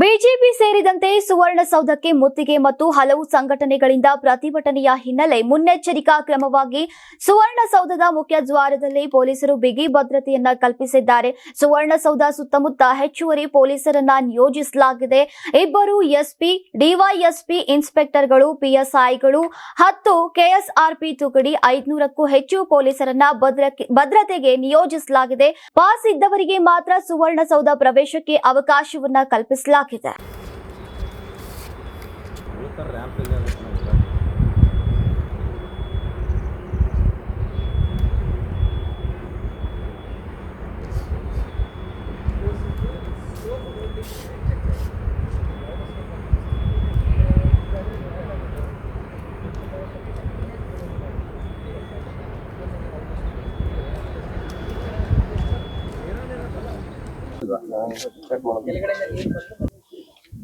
BJP ಸೇರಿದಂತೆ ಸುವರ್ಣಸೌಧಕ್ಕೆ ಮುತ್ತಿಗೆ ಮತ್ತು ಹಲವು ಸಂಘಟನೆಗಳಿಂದ ಪ್ರತಿಭಟನೆಯ ಹಿನ್ನೆಲೆ ಮುನ್ನೆಚ್ಚರಿಕಾ ಕ್ರಮವಾಗಿ ಸುವರ್ಣಸೌಧದ ಮುಖ್ಯ ದ್ವಾರದಲ್ಲಿ ಪೊಲೀಸರು ಬಿಗಿ ಭದ್ರತೆಯನ್ನ ಕಲ್ಪಿಸಿದ್ದಾರೆ. ಸುವರ್ಣಸೌಧ ಸುತ್ತಮುತ್ತ ಹೆಚ್ಚುವರಿ ಪೊಲೀಸರನ್ನ ನಿಯೋಜಿಸಲಾಗಿದೆ. ಇಬ್ಬರು ಎಸ್ಪಿ, ಡಿವೈಎಸ್ಪಿ ಇನ್ಸ್ಪೆಕ್ಟರ್ಗಳು, ಪಿಎಸ್ಐಗಳು ಹತ್ತು ಕೆಎಸ್ಆರ್ಪಿ ತುಕಡಿ ಐದುನೂರಕ್ಕೂ ಹೆಚ್ಚು ಪೊಲೀಸರನ್ನ ಭದ್ರತೆಗೆ ನಿಯೋಜಿಸಲಾಗಿದೆ. ಪಾಸ್ ಇದ್ದವರಿಗೆ ಮಾತ್ರ ಸುವರ್ಣಸೌಧ ಪ್ರವೇಶಕ್ಕೆ ಅವಕಾಶವನ್ನ ಕಲ್ಪಿಸಲಾಗಿದೆ kita. Gracias.